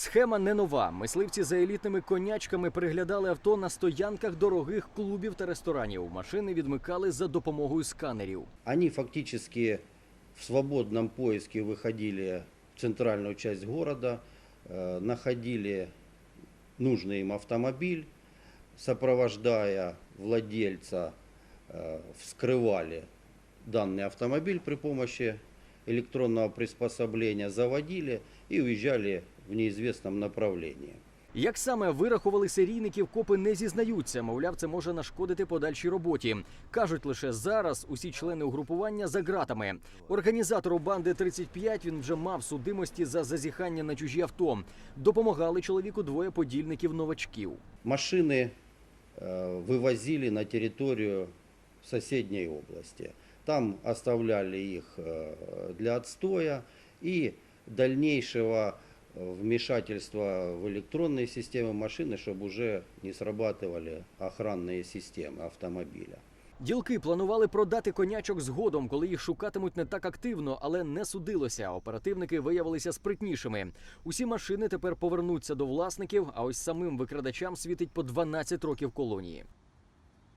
Схема не нова. Мисливці за елітними конячками переглядали авто на стоянках дорогих клубів та ресторанів. Машини відмикали за допомогою сканерів. Они фактически в свободном поиске выходили в центральную часть города, э, находили нужный им автомобиль, сопровождая владельца, э, вскрывали данный автомобиль при помощи электронного приспособления, заводили и уезжали в неизвестном направлении. Як саме вирахували серійників, копи не зізнаються. Мовляв, це може нашкодити подальшій роботі. кажуть лише зараз усі члени угрупування за ґратами. Організатору банди 35 він вже мав судимості за зазіхання на чужі авто. Допомагали чоловіку двоє подільників новачків. Машины э, вывозили на территорию соседней области. Там оставляли их э, для отстоя и дальнейшего э, вмешательства в электронные системы машины, чтобы уже не срабатывали охранные системы автомобиля. Ділки планували продати конячок згодом, коли їх шукатимуть не так активно, але не судилося. Оперативники виявилися спритнішими. Усі машини тепер повернуться до власників, а ось самим викрадачам світить по 12 років колонії.